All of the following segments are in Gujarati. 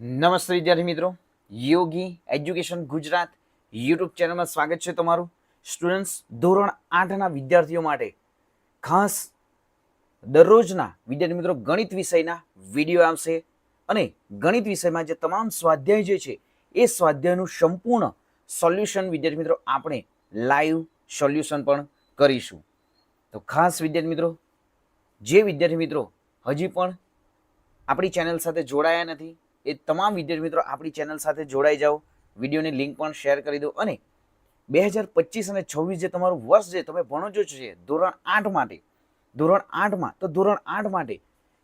નમસ્તે વિદ્યાર્થી મિત્રો. યોગી એજ્યુકેશન ગુજરાત યુટ્યુબ ચેનલમાં સ્વાગત છે તમારું. સ્ટુડન્ટ્સ ધોરણ આઠના વિદ્યાર્થીઓ માટે ખાસ દરરોજના વિદ્યાર્થી મિત્રો ગણિત વિષયના વીડિયો આવશે અને ગણિત વિષયમાં જે તમામ સ્વાધ્યાય જે છે એ સ્વાધ્યાયનું સંપૂર્ણ સોલ્યુશન વિદ્યાર્થી મિત્રો આપણે લાઈવ સોલ્યુશન પણ કરીશું. તો ખાસ વિદ્યાર્થી મિત્રો, જે વિદ્યાર્થી મિત્રો હજી પણ આપણી ચેનલ સાથે જોડાયા નથી એ તમામ વિદ્યાર્થી મિત્રો આપણી ચેનલ સાથે જોડાઈ જાઓ. વિડીયોની લિંક પણ શેર કરી દો અને બે હજાર પચીસ અને છવ્વીસ જે તમારું વર્ષ જે તમે ભણો છો છે, ધોરણ આઠ માટે, ધોરણ આઠમાં તો ધોરણ આઠ માટે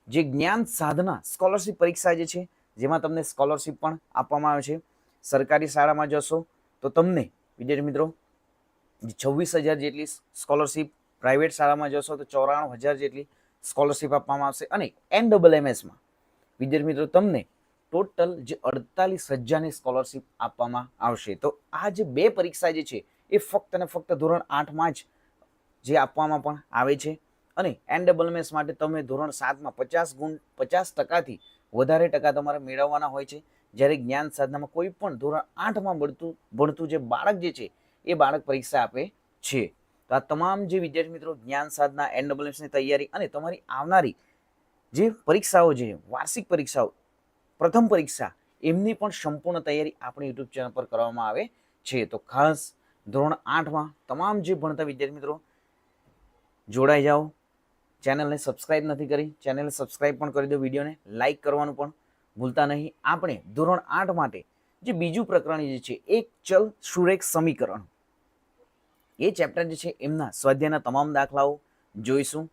જે જ્ઞાન સાધના સ્કોલરશિપ પરીક્ષા જે છે, જેમાં તમને સ્કોલરશિપ પણ આપવામાં આવે છે. સરકારી શાળામાં જશો તો તમને, વિદ્યાર્થી મિત્રો છવ્વીસ હજાર જેટલી સ્કોલરશિપ પ્રાઇવેટ શાળામાં જશો તો ચોરાણું હજાર જેટલી સ્કોલરશિપ આપવામાં આવશે. અને એન ડબલ એમએસમાં વિદ્યાર્થી મિત્રો, તમને ટોટલ જે અડતાલીસ હજારની સ્કોલરશિપ આપવામાં આવશે. તો આ જે બે પરીક્ષા જે છે, એ ફક્ત અને ફક્ત ધોરણ આઠમાં જ જે આપવામાં પણ આવે છે. અને એન ડબલએમએસ માટે તમે ધોરણ સાતમાં પચાસ ગુણ, પચાસ ટકાથી વધારે ટકા તમારે મેળવવાના હોય છે. જ્યારે જ્ઞાન સાધનામાં કોઈ પણ ધોરણ આઠમાં ભણતું ભણતું જે બાળક જે છે, એ બાળક પરીક્ષા આપે છે. તો આ તમામ જે વિદ્યાર્થી મિત્રો જ્ઞાન સાધના એન ડબલએમએસની તૈયારી અને તમારી આવનારી જે પરીક્ષાઓ છે, વાર્ષિક પરીક્ષાઓ પ્રથમ પરીક્ષા એમની પણ સંપૂર્ણ તૈયારી આપણી યુટ્યુબ ચેનલ પર કરવામાં આવે છે. તો ખાસ ધોરણ આઠમાં તમામ જે ભણતા વિદ્યાર્થી મિત્રો જોડાઈ જાઓ. ચેનલને સબસ્ક્રાઇબ નથી કરી, ચેનલને સબસ્ક્રાઇબ પણ કરી દો, વિડીયોને લાઇક કરવાનું પણ ભૂલતા નહીં. આપણે ધોરણ આઠ માટે જે બીજું પ્રકરણ જે છે, એક ચલ સુરેખ સમીકરણ, એ ચેપ્ટર જે છે, એમના સ્વાધ્યાયના તમામ દાખલાઓ જોઈશું.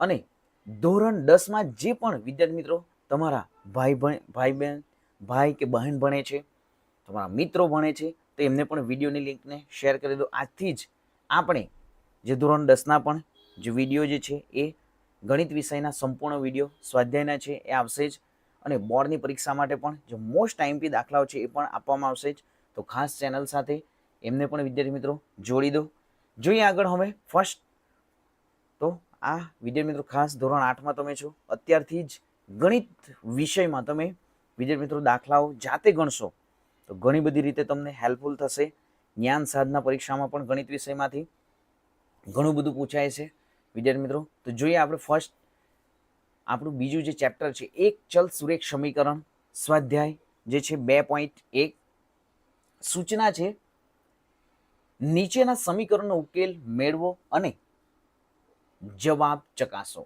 અને ધોરણ દસમાં જે પણ વિદ્યાર્થી મિત્રો તમારા ભાઈ ભાઈ બહેન, ભાઈ કે બહેન ભણે છે, તમારા મિત્રો ભણે છે, તો એમને પણ વિડીયોની લિંકને શેર કરી દો. આજથી જ આપણે જે ધોરણ દસના પણ જે વીડિયો જે છે એ ગણિત વિષયના સંપૂર્ણ વીડિયો સ્વાધ્યાયના છે, એ આવશે જ. અને બોર્ડની પરીક્ષા માટે પણ જે મોસ્ટ ટાઈમપી દાખલાઓ છે એ પણ આપવામાં આવશે જ. તો ખાસ ચેનલ સાથે એમને પણ વિદ્યાર્થી મિત્રો જોડી દો. જોઈએ આગળ હવે ફર્સ્ટ તો આ વિદ્યાર્થી મિત્રો ખાસ ધોરણ આઠમાં તમે છો. અત્યારથી જ ગણિત વિષયમાં તમે વિદ્યાર્થી મિત્રો દાખલાઓ જાતે ગણશો, તો ઘણી બધી રીતે તમને હેલ્પફુલ થશે. જ્ઞાન સાધના પરીક્ષામાં પણ ગણિત વિષયમાંથી ઘણું બધું પૂછાય છે વિદ્યાર્થી મિત્રો. તો જોઈએ આપણે ફર્સ્ટ આપણું બીજું જે ચેપ્ટર છે, એક ચલ સુરેખ સમીકરણ સ્વાધ્યાય, જે છે બે પોઈન્ટ એક. સૂચના છે, નીચેના સમીકરણનો ઉકેલ મેળવો અને જવાબ ચકાસો.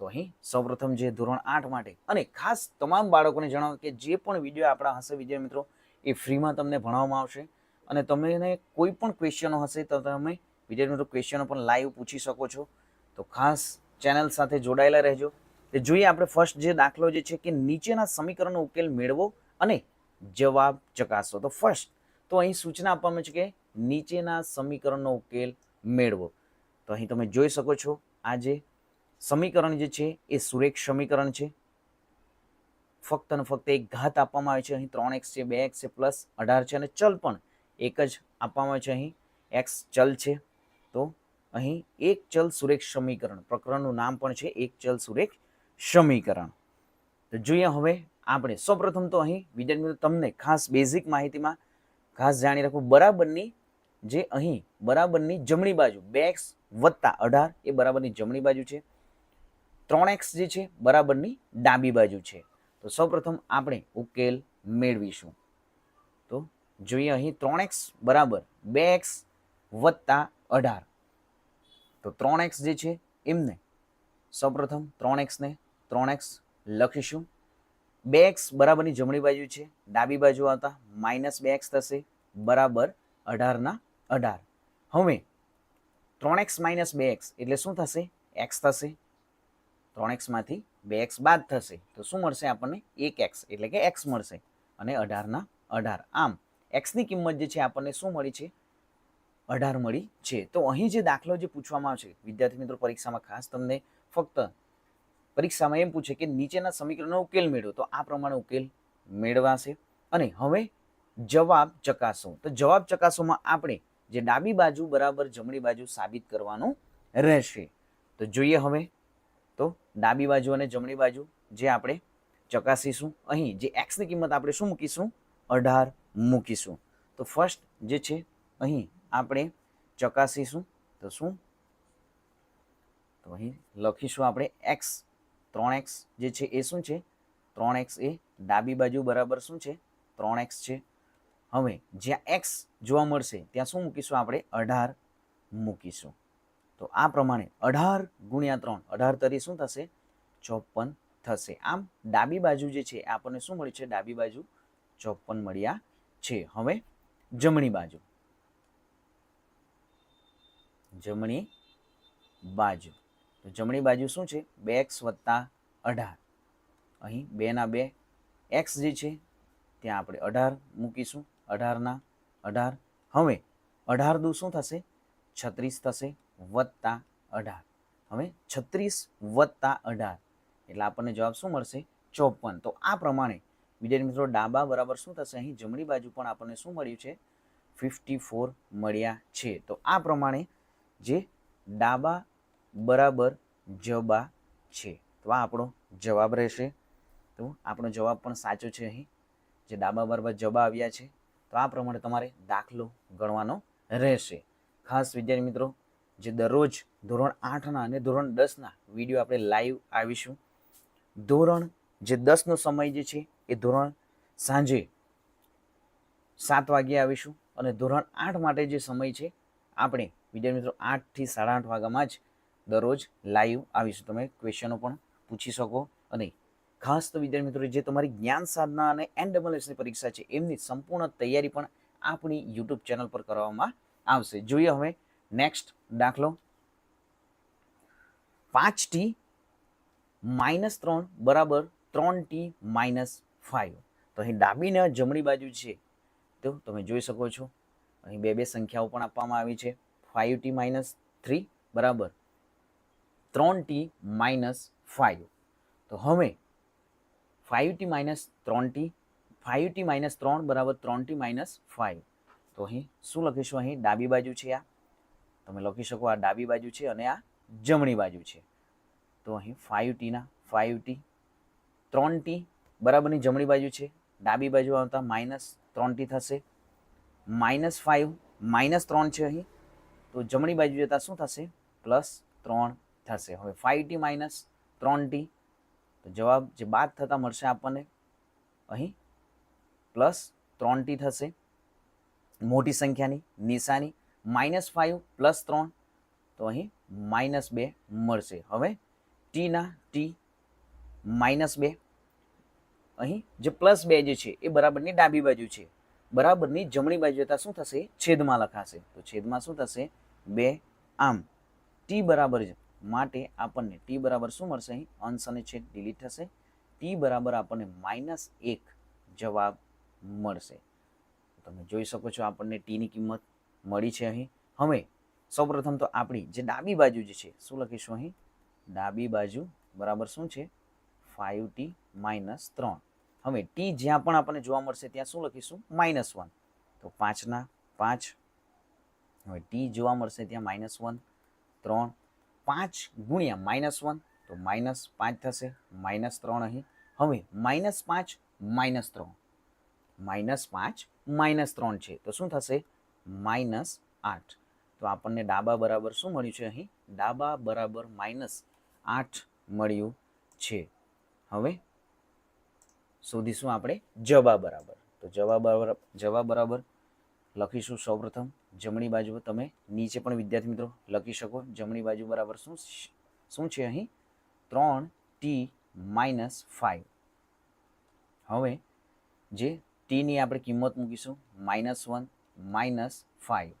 તો અહીં સૌપ્રથમ જે ધોરણ આઠ માટે, અને ખાસ તમામ બાળકોને જણાવો કે જે પણ વીડિયો આપણા હશે વિદ્યાર્થી મિત્રો, એ ફ્રીમાં તમને ભણાવવામાં આવશે. અને તમને કોઈ પણ ક્વેશ્ચનો હશે તો તમે વિદ્યાર્થી મિત્રો ક્વેશ્ચનો પણ લાઈવ પૂછી શકો છો. તો ખાસ ચેનલ સાથે જોડાયેલા રહેજો. તે જોઈએ આપણે ફર્સ્ટ જે દાખલો જે છે કે નીચેના સમીકરણનો ઉકેલ મેળવો અને જવાબ ચકાસો. તો ફર્સ્ટ તો અહીં સૂચના આપવામાં છે કે નીચેના સમીકરણનો ઉકેલ મેળવો. તો અહીં તમે જોઈ શકો છો, આ જે સમીકરણ જે છે એ સુરેખ સમીકરણ છે. ફક્ત અને ફક્ત એક ઘાત આપવામાં આવે છે. અહીં ત્રણ એક્સ છે, બે એક્સ છે, પ્લસ અઢાર છે અને ચલ પણ એક જ આપવામાં આવે છે. અહીં એક્સ ચલ છે. તો અહીં એક ચલ સુરેખ સમીકરણ પ્રકરણનું નામ પણ છે એક ચલ સુરેખ સમીકરણ. તો જોઈએ હવે આપણે સૌપ્રથમ તો અહીં વિદ્યાર્થી તમને ખાસ બેઝિક માહિતીમાં ખાસ જાણી રાખવું બરાબરની જે અહીં બરાબરની જમણી બાજુ બે એક્સ વત્તા અઢાર એ બરાબરની જમણી બાજુ છે. ત્રણ એક્સ જે છે, બરાબરની ડાબી બાજુ છે. તો સૌપ્રથમ આપણે ઉકેલ મેળવીશું. તો જોઈએ અહીં ત્રણ એક્સ બરાબર બે એક્સ વત્તા અઢાર. તો ત્રણ એક્સ જે છે, એમને સૌપ્રથમ ત્રણ એક્સને ત્રણ એક્સ લખીશું. બે એક્સ બરાબરની જમણી બાજુ છે, ડાબી બાજુ આવતા માઇનસ બે એક્સ થશે, બરાબર અઢારના અઢાર. હવે ત્રણ એક્સ માઇનસ બે એક્સ એટલે શું થશે? એક્સ થશે. ત્રણ એક્સમાંથી બે એક્સ બાદ થશે, તો શું મળશે આપણને? એક એક્સ, એટલે કે એક્સ મળશે. અને અઢારના અઢાર. આમ એક્સની કિંમત જે છે આપણને શું મળી છે? અઢાર મળી છે. તો અહીં જે દાખલો જે પૂછવામાં આવશે, વિદ્યાર્થી મિત્રો, પરીક્ષામાં ખાસ તમને ફક્ત પરીક્ષામાં એમ પૂછે કે નીચેના સમીકરણનો ઉકેલ મેળવો, તો આ પ્રમાણે ઉકેલ મેળવાશે. અને હવે જવાબ ચકાસો. તો જવાબ ચકાસોમાં આપણે જે ડાબી બાજુ બરાબર જમણી બાજુ સાબિત કરવાનું રહેશે. તો જોઈએ હવે ડાબી બાજુ અને જમણી બાજુ જે આપણે ચકાસીશું. અહીં જે એક્સની કિંમત આપણે શું મૂકીશું? અઢાર મૂકીશું. તો ફર્સ્ટ જે છે, અહીં આપણે ચકાસીશું. તો શું? તો અહીં લખીશું આપણે એક્સ ત્રણ એક્સ જે છે એ શું છે? ત્રણ એક્સ એ ડાબી બાજુ બરાબર શું છે? ત્રણ એક્સ છે. હવે જ્યાં એક્સ જોવા મળશે, ત્યાં શું મૂકીશું આપણે? અઢાર મૂકીશું. તો આ પ્રમાણે અઢાર ગુણ્યા ત્રણ, અઢાર તરી શું થશે? ચોપન થશે. આમ ડાબી બાજુ જે છે આપણને શું મળ્યું છે? ડાબી બાજુ ચોપન મળ્યા છે. હવે જમણી બાજુ. જમણી બાજુ. તો જમણી બાજુ શું છે? બે એક્સ વત્તા અઢાર. અહીં બેના બે એક્સ જે છે, ત્યાં આપણે અઢાર મૂકીશું. અઢારના અઢાર. હવે અઢાર દુ શું થશે? છત્રીસ થશે. વત્તા અઢાર. હવે છત્રીસ વત્તા અઢાર. એટલે આપણને જવાબ શું મળશે? ચોપન. તો આ પ્રમાણે વિદ્યાર્થી મિત્રો ડાબા બરાબર શું થશે? અહીં જમણી બાજુ પણ આપણને શું મળ્યું છે? ફિફ્ટી ફોર મળ્યા છે. તો આ પ્રમાણે જે ડાબા બરાબર જબા છે. તો આ આપણો જવાબ રહેશે. તો આપણો જવાબ પણ સાચો છે અહીં. જે ડાબા બરાબર જબા આવ્યા છે. તો આ પ્રમાણે તમારે દાખલો ગણવાનો રહેશે. ખાસ વિદ્યાર્થી મિત્રો જે દરરોજ ધોરણ આઠના અને ધોરણ દસના વીડિયો આપણે લાઈવ આવીશું. ધોરણ જે દસનો સમય જે છે, એ ધોરણ સાંજે સાત વાગ્યે આવીશું અને ધોરણ આઠ માટે જે સમય છે, આપણે, વિદ્યાર્થી મિત્રો, આઠથી સાડા આઠ વાગ્યામાં જ દરરોજ લાઈવ આવીશું. તમે ક્વેશ્ચનો પણ પૂછી શકો અને ખાસ તો વિદ્યાર્થી મિત્રો, જે તમારી જ્ઞાન સાધના અને એન ડબલ પરીક્ષા છે, એમની સંપૂર્ણ તૈયારી પણ આપણી યુટ્યુબ ચેનલ પર કરવામાં આવશે. જોઈએ હવે નેક્સ્ટ દાખલો. પાંચ ટી માઇનસ ત્રણ બરાબર ત્રણ ટી માઇનસ ફાઇવ તો અહીં ડાબી ને જમણી બાજુ છે. તો તમે જોઈ શકો છો. અહીં બે બે સંખ્યાઓ પણ આપવામાં આવી છે. ફાઇવ ટી માઇનસ થ્રી બરાબર ત્રણ ટી માઇનસ ફાઇવ તો હવે ફાઇવ ટી માઇનસ ત્રણ ટી ફાઇવ ટી માઇનસ ત્રણ બરાબર ત્રણ ટી માઇનસ ફાઇવ તો અહીં શું લખીશું? અહીં ડાબી બાજુ છે આ. તમે લખી શકો આ ડાબી બાજુ છે અને આ જમણી બાજુ છે. તો અહીં ફાઇવ ટીના ફાઇવ ટી ત્રણ ટી બરાબરની જમણી બાજુ છે. ડાબી બાજુ આવતા માઇનસ ત્રણ ટી થશે. માઇનસ ફાઇવ માઇનસ ત્રણ છે અહીં. તો જમણી બાજુ જતાં શું થશે? પ્લસ ત્રણ થશે. હવે ફાઇવ ટી માઇનસ ત્રણ ટી તો જવાબ જે બાદ થતાં મળશે આપણને અહીં પ્લસ ત્રણ ટી થશે. મોટી સંખ્યાની, નિશાની માઇનસ ફાઇવ પ્લસ ત્રણ. તો અહીં માઇનસ બે મળશે. હવે ટીના ટી માઇનસ બે. અહીં જે પ્લસ બે જે છે એ બરાબરની ડાબી બાજુ છે. બરાબરની જમણી બાજુ જતાં શું થશે? છેદમાં લખાશે. તો છેદમાં શું થશે? બે આમ. ટી બરાબર માટે આપણને ટી બરાબર શું મળશે અહીં? અંશ અને છેદ ડિલીટ થશે. ટી બરાબર આપણને માઇનસ એક જવાબ મળશે. તમે જોઈ શકો છો આપણને ટીની કિંમત મળી છે અહીં. હવે સૌપ્રથમ તો આપણી જે ડાબી બાજુ જે છે, શું લખીશું અહીં? ડાબી બાજુ, બરાબર શું છે? ફાઇવ ટી માઇનસ ત્રણ. હવે ટી જ્યાં પણ આપણને જોવા મળશે ત્યાં શું લખીશું? માઇનસ વન તો પાંચના પાંચ. હવે ટી જોવા મળશે ત્યાં માઇનસ વન ત્રણ. પાંચ ગુણ્યા માઇનસ વન તો માઇનસ પાંચ થશે. માઇનસ ત્રણ અહીં. હવે માઇનસ પાંચ માઇનસ ત્રણ. માઇનસ પાંચ માઇનસ ત્રણ છે. તો શું થશે? માઇનસ આઠ. તો આપણને ડાબા બરાબર શું મળ્યું છે અહીં? ડાબા બરાબર માઇનસ આઠ મળ્યું છે. હવે શોધીશું આપણે જવા બરાબર. તો જવા બરાબર જવા બરાબર લખીશું સૌપ્રથમ. જમણી બાજુ તમે નીચે પણ વિદ્યાર્થી મિત્રો લખી શકો. જમણી બાજુ બરાબર શું શું છે અહીં? ત્રણ ટી માઇનસ ફાઇવ હવે જે ટીની આપણે કિંમત મૂકીશું, માઇનસ વન. માઇનસ ફાઇવ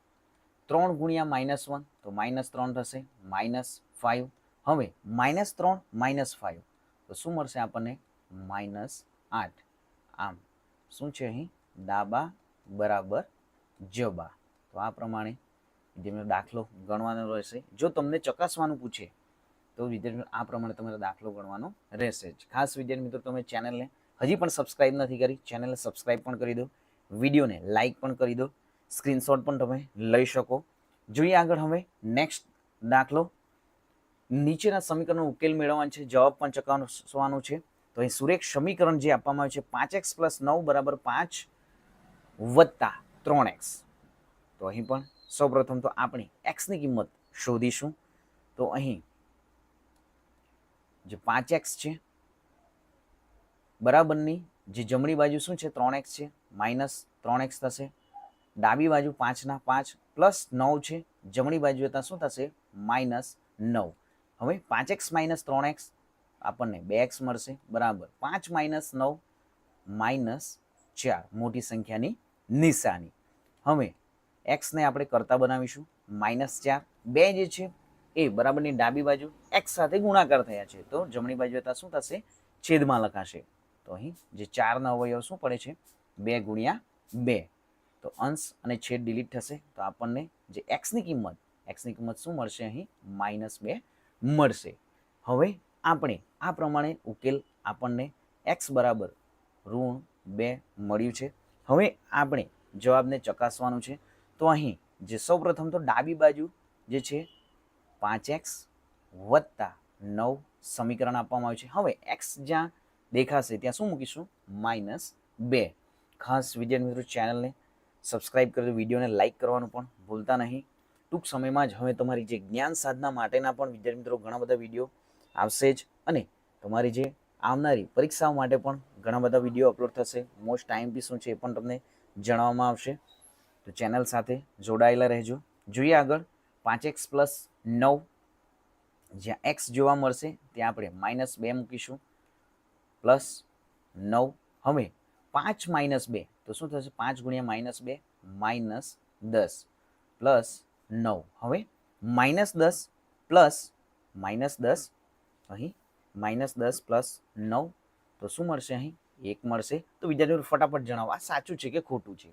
ત્રણ ગુણ્યા માઇનસ વન તો માઇનસ ત્રણ થશે માઇનસ ફાઇવ હવે માઇનસ ત્રણ માઇનસ ફાઇવ તો શું મળશે આપણને? માઇનસ આઠ. આમ, શું છે અહીં? ડાબા બરાબર જબા. તો આ પ્રમાણે વિદ્યાર્થીઓ દાખલો ગણવાનો રહેશે. જો તમને ચકાસવાનું પૂછે, તો વિદ્યાર્થીઓ, આ પ્રમાણે તમારે દાખલો ગણવાનો રહેશે જ. ખાસ વિદ્યાર્થી મિત્રો, તમે ચેનલને હજી પણ સબસ્ક્રાઇબ નથી કરી ચેનલને સબસ્ક્રાઇબ પણ કરી દો. વિડીયોને લાઇક પણ કરી દો. સ્ક્રીનશોટ પણ તમે લઈ શકો. જોઈએ આગળ હવે નેક્સ્ટ દાખલો. નીચેના સમીકરણનો ઉકેલ મેળવવાનો છે, જવાબ પણ ચકાસવાનો છે. તો અહીં સુરેખ સમીકરણ જે આપવામાં આવ્યું છે, પાંચ એક્સ પ્લસ નવ બરાબર પાંચ વત્તા ત્રણ એક્સ. તો અહીં પણ સૌપ્રથમ તો આપણે એક્સની કિંમત શોધીશું. તો અહીં જે પાંચ એક્સ છે, બરાબરની જે જમણી બાજુ શું છે, ત્રણ એક્સ છે, માઇનસ ત્રણ એક્સ થશે. ડાબી બાજુ પાંચના પાંચ પ્લસ નવ છે. જમણી બાજુ હતા શું થશે? માઇનસ નવ. હવે પાંચ એક્સ માઇનસ ત્રણ એક્સ આપણને બે એક્સ મળશે. બરાબર. પાંચ માઇનસ નવ માઇનસ ચાર. મોટી સંખ્યાની નિશાની. હવે એક્સને આપણે કરતા બનાવીશું. માઇનસ ચાર. બે જે છે એ બરાબરની ડાબી બાજુ એક્સ સાથે ગુણાકાર થયા છે. તો જમણી બાજુ હતા શું થશે? છેદમાં લખાશે. તો અહીં જે ચારના અવયવ શું પડે છે? બે ગુણ્યા બે. તો અંશ અને છેદ ડિલીટ થશે તો આપણને જે એક્સની કિંમત એક્સની કિંમત શું મળશે અહીં? માઇનસ બે મળશે. હવે આપણે આ પ્રમાણે ઉકેલ આપણને એક્સ બરાબર ઋણ બે મળ્યું છે. હવે આપણે જવાબને ચકાસવાનું છે. તો અહીં જે સૌપ્રથમ તો ડાબી બાજુ જે છે પાંચ એક્સ વત્તા નવ સમીકરણ આપવામાં આવ્યું છે. હવે એક્સ જ્યાં દેખાશે ત્યાં શું મૂકીશું? માઇનસ બે. ખાસ વિદ્યાર્થી મિત્રો, ચેનલને સબસ્ક્રાઇબ કરજો વિડીયોને લાઇક કરવાનું પણ ભૂલતા નહીં. ટૂંક સમયમાં જ હવે તમારી જે જ્ઞાન સાધના માટેના પણ વિદ્યાર્થી મિત્રો ઘણા બધા વીડિયો આવશે જ અને તમારી જે આવનારી પરીક્ષાઓ માટે પણ ઘણા બધા વીડિયો અપલોડ થશે. મોસ્ટ ટાઈમ પી શું છે એ પણ તમને જણાવવામાં આવશે. તો ચેનલ સાથે જોડાયેલા રહેજો. જોઈએ આગળ પાંચ એક્સ પ્લસ નવ. જ્યાં એક્સ જોવા મળશે ત્યાં આપણે માઇનસ બે મૂકીશું. પ્લસ નવ. હવે પાંચ માઇનસ બે. તો શું થશે? પાંચ ગુણ્યા માઇનસ બે, માઇનસ દસ પ્લસ નવ. હવે માઇનસ દસ પ્લસ માઇનસ દસ, અહીં માઇનસ દસ પ્લસ નવ, તો શું મળશે અહીં? એક મળશે. તો વિદ્યાર્થીઓ, ફટાફટ જણાવો. આ સાચું છે કે ખોટું છે?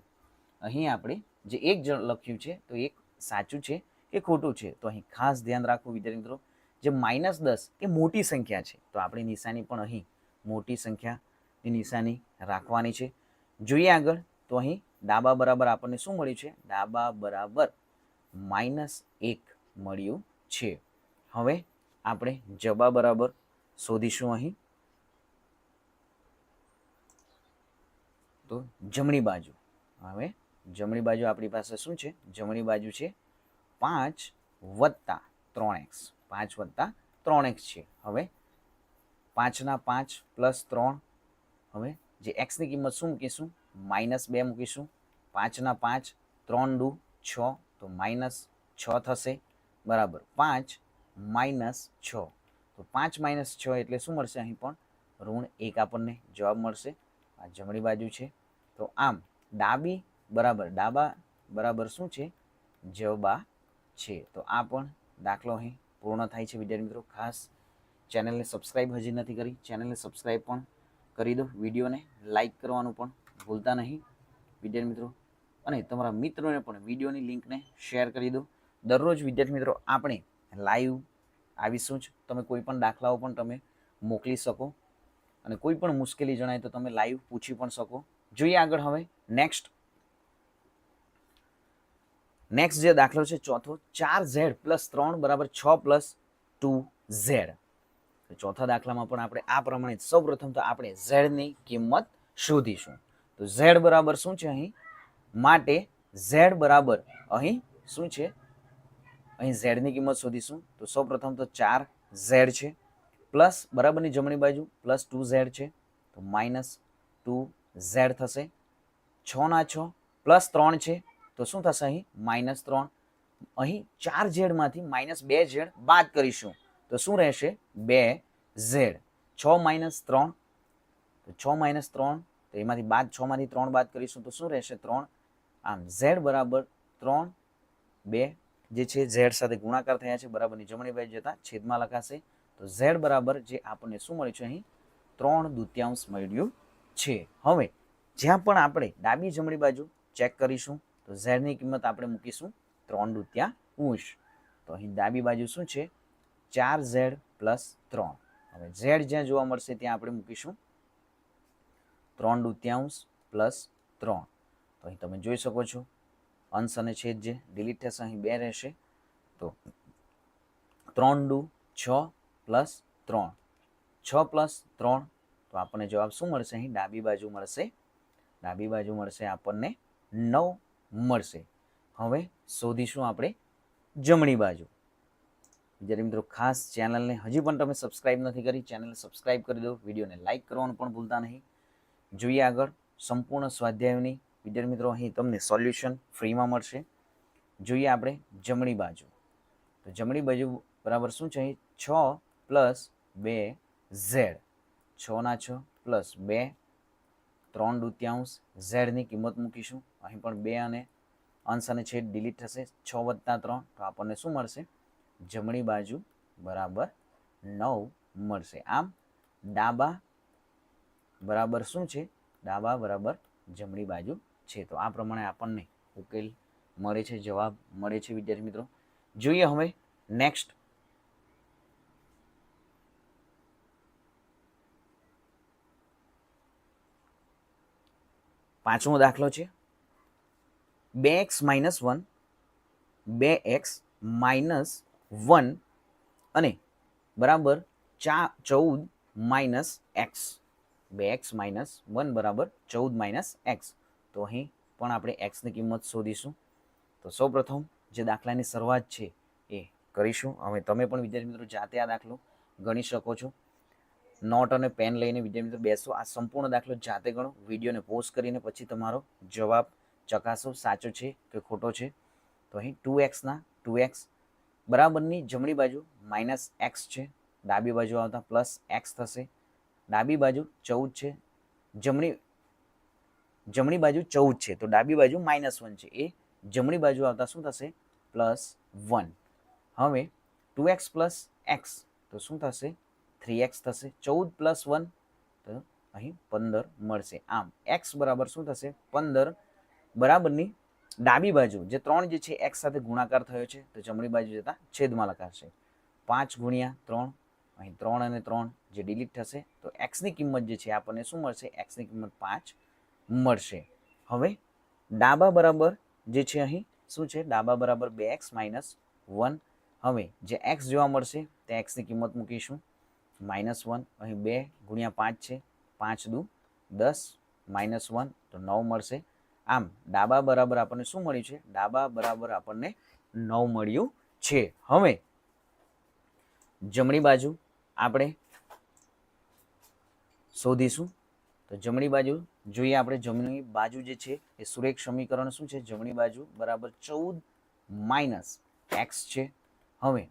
અહીં આપણે જે એક જણ લખ્યું છે, તો એક સાચું છે કે ખોટું છે? તો અહીં ખાસ ધ્યાન રાખવું વિદ્યાર્થી મિત્રો, જે માઇનસ દસ એ મોટી સંખ્યા છે. તો આપણી નિશાની પણ અહીં મોટી સંખ્યાની નિશાની રાખવાની છે. જોઈએ આગળ. તો અહીં ડાબા બરાબર આપણને શું મળ્યું છે? ડાબા બરાબર માઇનસ એક મળ્યું છે. હવે આપણે જબા બરાબર શોધીશું અહીં. તો જમણી બાજુ. હવે જમણી બાજુ આપણી પાસે શું છે? જમણી બાજુ છે પાંચ વત્તા ત્રણ એક્સ. પાંચ વત્તા ત્રણ એક્સ છે. હવે પાંચના પાંચ પ્લસ ત્રણ. હવે જે એક્સની કિંમત શું મૂકીશું? માઇનસ બે મૂકીશું. પાંચના પાંચ, ત્રણ દુ, છ, તો માઇનસ છ થશે. બરાબર. પાંચ માઇનસ છ. તો પાંચ માઇનસ છ એટલે શું મળશે અહીં પણ? ઋણ એક આપણને જવાબ મળશે. આ જમણી બાજુ છે. તો આમ, ડાબી બરાબર, ડાબા બરાબર શું છે? જબા છે. તો આ પણ દાખલો અહીં પૂર્ણ થાય છે, વિદ્યાર્થી મિત્રો. ખાસ ચેનલને સબસ્ક્રાઈબ હજી નથી કરી. ચેનલને સબસ્ક્રાઈબ પણ કરી દો વિડીયોને લાઈક કરવાનું પણ ભૂલતા નહીં. વિદ્યાર્થી મિત્રો, અને તમારા મિત્રોને પણ વિડીયોની લિંકને શેર કરી દો દરરોજ વિદ્યાર્થી મિત્રો, આપણે લાઈવ આવીશું જ. તમે કોઈ પણ દાખલાઓ પણ તમે મોકલી શકો. અને કોઈ પણ મુશ્કેલી જણાય તો તમે લાઈવ પૂછી પણ શકો. જોઈએ આગળ હવે નેક્સ્ટ નેક્સ્ટ જે દાખલો છે, ચોથો, ચાર ઝેડ પ્લસ ત્રણ બરાબર છ પ્લસ ટુ ઝેડ. ચોથા દાખલામાં પણ આપણે આ પ્રમાણે સૌપ્રથમ તો આપણે ઝેડની કિંમત શોધીશું. તો ઝેડ બરાબર શું છે અહીં? માટે ઝેડ બરાબર અહીં શું છે? અહીં ઝેડની કિંમત શોધીશું. તો સૌપ્રથમ તો ચાર ઝેડ છે. પ્લસ બરાબરની જમણી બાજુ પ્લસ ટુ ઝેડ છે. તો માઇનસ ટુ ઝેડ થશે. છ ના છ પ્લસ ત્રણ છે. તો શું થશે અહીં? માઇનસ ત્રણ. અહીં ચાર ઝેડમાંથી માઇનસ બે ઝેડ બાદ કરીશું. તો શું રહેશે? બે ઝેડ. છ માઇનસ ત્રણ. તો છ માઇનસ ત્રણ, તો એમાંથી બાદ છમાંથી ત્રણ બાદ કરીશું તો શું રહેશે? ત્રણ. આમ ઝેડ બરાબર ત્રણ, બે, જે છે ઝેડ સાથે ગુણાકાર થયા છે બરાબરની જમણી બાજુ જતા છેદમાં લખાશે. તો ઝેડ બરાબર જે આપણને શું મળ્યું છે અહીં? ત્રણ દૂત્યાંશ મળ્યું છે. હવે, જ્યાં પણ આપણે ડાબી જમણી બાજુ ચેક કરીશું, તો ઝેડની કિંમત આપણે મૂકીશું ત્રણ દૂત્યાંશ તો અહીં ડાબી બાજુ શું છે? ચાર ઝેડ પ્લસ ત્રણ. હવે ઝેડ જ્યાં જોવા મળશે ત્યાં આપણે મૂકીશું. ત્રણ દુત્યાંશ પ્લસ ત્રણ. તો અહીં તમે જોઈ શકો છો. અંશ અને છેદ જે ડિલીટ થશે અહીં બે રહેશે. તો ત્રણ ડુ છ પ્લસ ત્રણ. છ પ્લસ ત્રણ. તો આપણને જવાબ શું મળશે? અહીં ડાબી બાજુ મળશે. ડાબી બાજુ મળશે આપણને નવ મળશે. હવે શોધીશું આપણે જમણી બાજુ. વિદ્યાર્થી મિત્રો, ખાસ ચેનલને હજી પણ તમે સબસ્ક્રાઇબ નથી કરી, ચેનલને સબસ્ક્રાઇબ કરી દો. વિડીયોને લાઇક કરવાનું પણ ભૂલતા નહીં. જોઈએ આગળ સંપૂર્ણ સ્વાધ્યાયની. વિદ્યાર્થી મિત્રો, અહીં તમને સોલ્યુશન ફ્રીમાં મળશે. જોઈએ આપણે જમણી બાજુ. તો જમણી બાજુ બરાબર શું છે અહીં? છ પ્લસ બે ઝેડ છના છ પ્લસ બે, ત્રણ દૂત્યાંશ ઝેડની કિંમત મૂકીશું. અહીં પણ બે અને અંશ અને છેદ ડિલીટ થશે. છ વત્તા ત્રણ. તો આપણને શું મળશે? જમણી બાજુ બરાબર નવ મળશે. આમ ડાબા બરાબર શું છે? ડાબા બરાબર જમણી બાજુ છે. તો આ પ્રમાણે આપણને ઉકેલ મળે છે, જવાબ મળે છે, વિદ્યાર્થી મિત્રો. જોઈએ હવે નેક્સ્ટ પાંચમો દાખલો છે. બે એક્સ માઇનસ વન, બે એક્સ માઇનસ વન અને બરાબર ચા ચૌદ માઇનસ એક્સ. બે એક્સ માઇનસ વન બરાબર ચૌદ માઇનસ એક્સ. તો અહીં પણ આપણે એક્સની કિંમત શોધીશું. તો સૌપ્રથમ જે દાખલાની શરૂઆત છે એ કરીશું. હવે તમે પણ વિદ્યાર્થી મિત્રો જાતે આ દાખલો ગણી શકો છો. નોટ અને પેન લઈને વિદ્યાર્થી મિત્રો બેસો. આ સંપૂર્ણ દાખલો જાતે ગણો. વિડીયોને પોઝ કરીને પછી તમારો જવાબ ચકાસો. સાચો છે કે ખોટો છે? તો અહીં ટુ એક્સના ટુ એક્સ બરાબરની જમણી બાજુ માઇનસ એક્સ છે, ડાબી બાજુ આવતા પ્લસ એક્સ થશે. ડાબી બાજુ ચૌદ છે, જમણી જમણી બાજુ ચૌદ છે, તો ડાબી બાજુ માઇનસ વન છે. એ જમણી બાજુ આવતા શું થશે? Plus one. હવે ટુ એક્સ પ્લસ એક્સ, તો શું થશે? થ્રી એક્સ થશે. ચૌદ પ્લસ વન, તો અહીં પંદર મળશે. આમ એક્સ બરાબર શું થશે? પંદર. બરાબરની ડાબી બાજુ જે ત્રણ જે છે, એક્સ સાથે ગુણાકાર થયો છે, તો જમણી બાજુ જતાં છેદમાં લખાશે પાંચ ગુણ્યા ત્રણ, અહીં ત્રણ અને ત્રણ જે ડિલીટ થશે, તો એક્સની કિંમત જે છે, આપણને શું મળશે? એક્સની કિંમત પાંચ મળશે. હવે ડાબા બરાબર જે છે અહીં શું છે? ડાબા બરાબર બે એક્સ માઇનસ વન. હવે જે એક્સ જોવા મળશે, તે એક્સની કિંમત મૂકીશું. માઇનસ વન, અહીં બે ગુણ્યા પાંચ છે. પાંચ દુ દસ, માઇનસ વન, તો નવ મળશે. આમ, ડાબા બરાબર આપણને શું મળ્યું છે? ડાબા બરાબર આપણને નવ મળ્યું છે. હવે, જમણી બાજુ આપણે શોધીશું. તો જમણી બાજુ જોઈએ આપણે, જમણી બાજુ જે છે, એ સુરેખ સમીકરણ શું છે? જમણી બાજુ બરાબર ચૌદ માઇનસ એક્સ છે. હવે,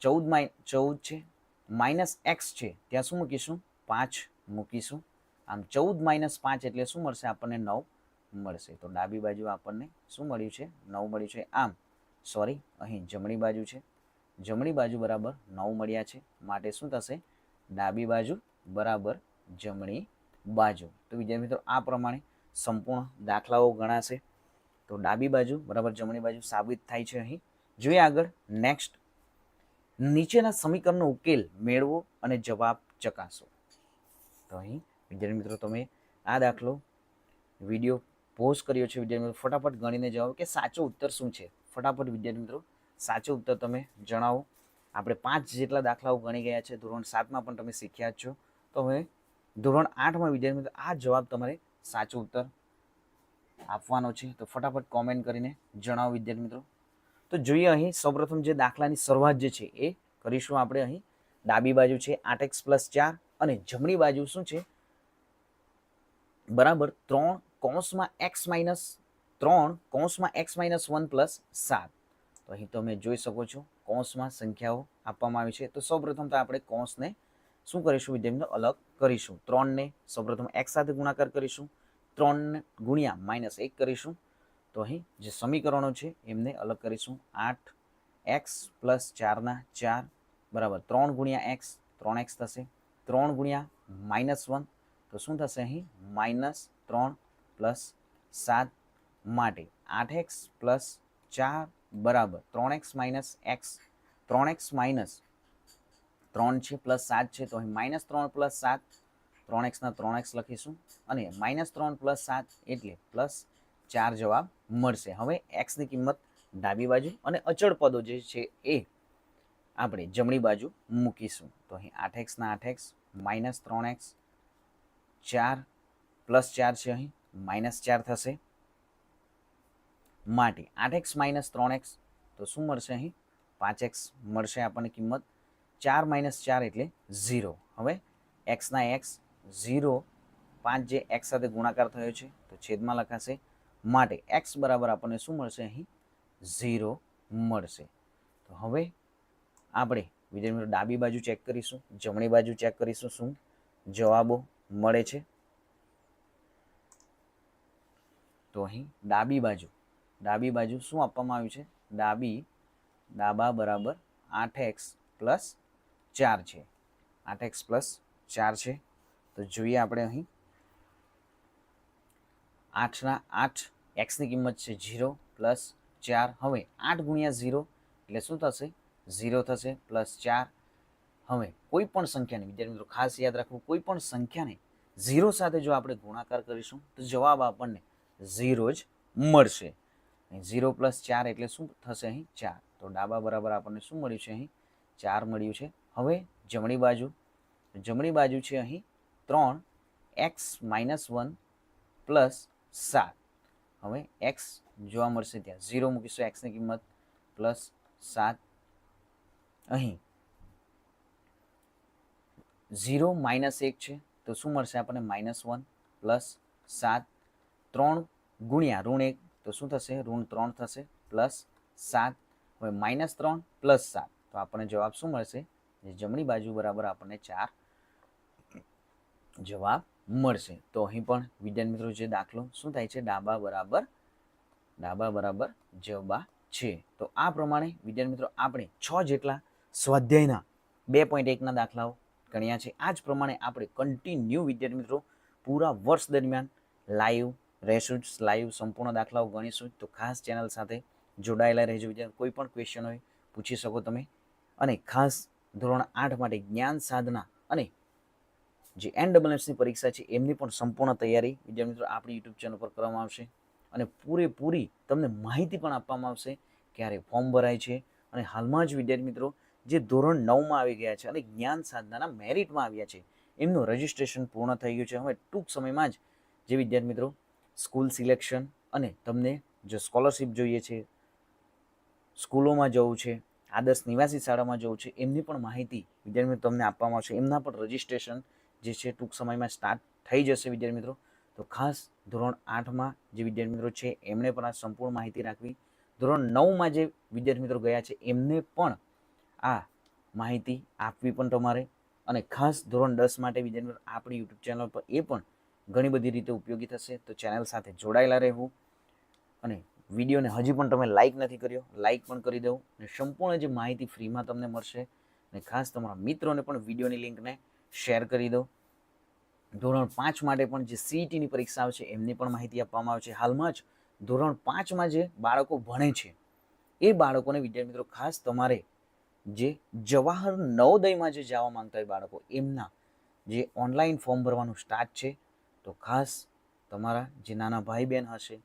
ચૌદ માઈ, ચૌદ છે, માઇનસ એક્સ છે. ત્યાં શું મૂકીશું? પાંચ મૂકીશું. આમ, ચૌદ માઇનસ પાંચ એટલે શું મળશે? આપણને નવ મળશે. તો ડાબી બાજુ આપણને શું મળ્યું છે? નવ મળ્યું છે. આમ સોરી અહીં જમણી બાજુ છે. જમણી બાજુ બરાબર નવ મળ્યા છે. માટે શું થશે? ડાબી બાજુ બરાબર જમણી બાજુ. તો વિદ્યાર્થી મિત્રો, આ પ્રમાણે સંપૂર્ણ દાખલાઓ ગણાશે. તો ડાબી બાજુ બરાબર જમણી બાજુ સાબિત થાય છે અહીં. જોઈએ આગળ નેક્સ્ટ નીચેના સમીકરણનો ઉકેલ મેળવો અને જવાબ ચકાસો. તો અહીં, વિદ્યાર્થી મિત્રો, તમે આ દાખલો વીડિયો પોઝ કર્યો છે વિદ્યાર્થી મિત્રો. ફટાફટ ગણીને જવાબ કે સાચો ઉત્તર શું છે? ફટાફટ વિદ્યાર્થી મિત્રો, સાચો ઉત્તર તમે જણાવો. આપણે પાંચ જેટલા દાખલાઓ ગણી ગયા છે. ધોરણ સાતમાં પણ તમે શીખ્યા જ છો. તો હવે ધોરણ આઠમાં વિદ્યાર્થી મિત્રો, આ જવાબ તમારે સાચો ઉત્તર આપવાનો છે. તો ફટાફટ કોમેન્ટ કરીને જણાવો વિદ્યાર્થી મિત્રો. તો જોઈએ અહીં, સૌપ્રથમ જે દાખલાની શરૂઆત જે છે એ કરીશું આપણે અહીં. ડાબી બાજુ છે આઠ એક્સ પ્લસ ચાર અને જમણી બાજુ શું છે? બરાબર ત્રણ કૌંસમાં એક્સ માઇનસ ત્રણ કૌંસમાં એક્સ માઇનસ વન પ્લસ સાત. તો અહીં તમે જોઈ શકો છો કૌંસમાં સંખ્યાઓ આપવામાં આવી છે. તો સૌપ્રથમ તો આપણે કૌંસને શું કરીશું? વિદ્યાર્થીઓ, અલગ કરીશું. ત્રણને સૌપ્રથમ એક્સ સાથે ગુણાકાર કરીશું. ત્રણ ગુણ્યા માઇનસ એક કરીશું. તો અહીં જે સમીકરણો છે, એમને અલગ કરીશું. આઠ એક્સ પ્લસ ચારના ચાર, બરાબર, ત્રણ ગુણ્યા એક્સ, ત્રણ એક્સ થશે. ત્રણ ગુણ્યા માઇનસ વન. તો શું થશે અહીં? માઇનસ ત્રણ પ્લસ સાત માટે આઠ એક્સ પ્લસ ચાર બરાબર ત્રણ એક્સ માઇનસ એક્સ. ત્રણ એક્સ માઇનસ ત્રણ છે પ્લસ સાત છે, તો અહીં માઇનસ ત્રણ પ્લસ સાત, ત્રણ એક્સના ત્રણ એક્સ લખીશું. અને માઇનસ ત્રણ પ્લસ સાત એટલે પ્લસ ચાર જવાબ મળશે. હવે એક્સની કિંમત ડાબી બાજુ અને અચળ પદો જે છે એ આપણે જમણી બાજુ મૂકીશું. તો અહીં આઠ એક્સના આઠ એક્સ, માઇનસ ત્રણ એક્સ, ચાર, પ્લસ ચાર છે અહીં. માઇનસ ચાર થશે. માટે આઠ એક્સ માઇનસ ત્રણ એક્સ, તો શું મળશે અહીં? પાંચ એક્સ મળશે આપણને કિંમત. ચાર માઇનસ ચાર એટલે ઝીરો. હવે એક્સના એક્સ ઝીરો, પાંચ જે એક્સ સાથે ગુણાકાર થયો છે, તો છેદમાં લખાશે. માટે એક્સ બરાબર આપણને શું મળશે અહીં? ઝીરો મળશે. તો હવે આપણે વિદ્યાર્થી મિત્રો ડાબી બાજુ ચેક કરીશું, જમણી બાજુ ચેક કરીશું શું જવાબો મળે છે. તો અહીં ડાબી બાજુ. ડાબી બાજુ શું આપવામાં આવ્યું છે? ડાબી, ડાબા બરાબર આઠ એક્સ પ્લસ ચાર છે. આઠ એક્સ પ્લસ ચાર છે. તો જોઈએ આપણે અહીં. આઠના આઠ એક્સની કિંમત છે ઝીરો પ્લસ ચાર. હવે આઠ ગુણ્યા ઝીરો એટલે શું થશે? ઝીરો થશે પ્લસ ચાર. હવે કોઈ પણ સંખ્યાને, વિદ્યાર્થી મિત્રો, ખાસ યાદ રાખવું, કોઈ પણ સંખ્યાને ઝીરો સાથે જો આપણે ગુણાકાર કરીશું, તો જવાબ આપણને ઝીરો જ મળશે. ઝીરો પ્લસ ચાર એટલે શું થશે અહીં? ચાર. તો ડાબા બરાબર આપણને શું મળ્યું છે અહીં? ચાર મળ્યું છે. હવે જમણી બાજુ. જમણી બાજુ છે અહીં ત્રણ એક્સ માઇનસ વન પ્લસ સાત. હવે એક્સ જોવા મળશે ત્યાં. ઝીરો મૂકીશું. એક્સની કિંમત પ્લસ સાત. અહીં ઝીરો માઇનસ એક છે. તો શું મળશે આપણને? માઇનસ વન પ્લસ સાત. ત્રણ ગુણ્યા ઋણ એક. તો શું થશે? ઋણ ત્રણ થશે પ્લસ સાત. હવે માઇનસ ત્રણ પ્લસ સાત. તો આપણને જવાબ શું મળશે? જમણી બાજુ બરાબર આપણને ચાર જવાબ મળશે. તો અહીં પણ વિદ્યાર્થી મિત્રો જે દાખલો, શું થાય છે? ડાબા બરાબર ડાબા બરાબર જવાબા છે. તો આ પ્રમાણે વિદ્યાર્થી મિત્રો આપણે છ જેટલા સ્વાધ્યાયના બે પોઈન્ટ એકના દાખલાઓ ગણ્યા છે. આ જ પ્રમાણે આપણે કન્ટિન્યુ વિદ્યાર્થી મિત્રો પૂરા વર્ષ દરમિયાન લાઈવ રહેશું જ લાઈવ સંપૂર્ણ દાખલાઓ ગણીશું તો ખાસ ચેનલ સાથે જોડાયેલા રહેજો. બીજા કોઈ પણ ક્વેશ્ચન હોય, પૂછી શકો તમે. અને ખાસ ધોરણ આઠ માટે જ્ઞાન સાધના અને જે એન ડબલ એફની પરીક્ષા છે, એમની પણ સંપૂર્ણ તૈયારી. બીજા મિત્રો, આપણી યુટ્યુબ ચેનલ પર કરવામાં આવશે. અને પૂરેપૂરી તમને માહિતી પણ આપવામાં આવશે ક્યારે ફોર્મ ભરાય છે. અને હાલમાં જ વિદ્યાર્થી મિત્રો, જે ધોરણ નવમાં આવી ગયા છે અને જ્ઞાન સાધનાના મેરિટમાં આવ્યા છે, એમનું રજિસ્ટ્રેશન પૂર્ણ થઈ ગયું છે. હવે ટૂંક સમયમાં જ જે વિદ્યાર્થી મિત્રો સ્કૂલ સિલેક્શન અને તમને જો સ્કોલરશિપ જોઈએ છે, સ્કૂલોમાં જવું છે, આદર્શ નિવાસી શાળામાં જવું છે, એમની પણ માહિતી વિદ્યાર્થી મિત્રો તમને આપવામાં આવશે. એમના પણ રજિસ્ટ્રેશન જે છે ટૂંક સમયમાં સ્ટાર્ટ થઈ જશે વિદ્યાર્થી મિત્રો. તો ખાસ ધોરણ આઠમાં જે વિદ્યાર્થી મિત્રો છે, એમણે પણ આ સંપૂર્ણ માહિતી રાખવી. ધોરણ નવમાં જે વિદ્યાર્થી મિત્રો ગયા છે, એમને પણ આ માહિતી આપવી પણ તમારે. અને ખાસ ધોરણ દસ માટે વિદ્યાર્થી મિત્રો આપણી યુટ્યુબ ચેનલ પર એ પણ ઘણી બધી રીતે ઉપયોગી થશે. તો ચેનલ સાથે જોડાયેલા રહેવું અને વિડીયોને હજી પણ તમે લાઇક નથી કર્યો લાઇક પણ કરી દો અને સંપૂર્ણ જે માહિતી ફ્રીમાં તમને મળશે અને ખાસ તમારા મિત્રોને પણ વિડીયોની લિંકને શેર કરી દો. ધોરણ પાંચ માટે પણ જે સીઈટીની પરીક્ષા આવશે એમની પણ માહિતી આપવામાં આવશે હાલમાં જ ધોરણ પાંચમાં જે બાળકો ભણે છે, એ બાળકોને, વિદ્યાર્થી મિત્રો, ખાસ તમારે જે જવાહર નવોદયમાં જે જવા માંગતા હોય બાળકો, એમના જે ઓનલાઈન ફોર્મ ભરવાનું સ્ટાર્ટ છે તો ખાસ તમારા જે નાના ભાઈ બહેન હશે,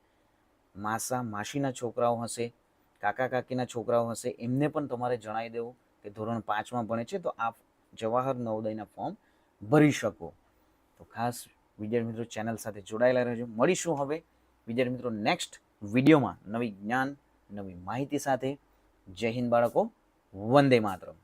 માસા, માસીના છોકરાઓ હશે, કાકા, કાકીના છોકરાઓ હશે, એમને પણ તમારે જણાવી દેવું કે ધોરણ પાંચમાં ભણે છે તો આપ જવાહર નવોદયના ફોર્મ ભરી શકો. તો ખાસ વિદ્યાર્થી મિત્રો ચેનલ સાથે જોડાયેલા રહેજો. મળીશું હવે વિદ્યાર્થી મિત્રો નેક્સ્ટ વિડીયોમાં. નવી જ્ઞાન, નવી માહિતી સાથે. જય હિન્દ બાળકો. વંદે માતરમ.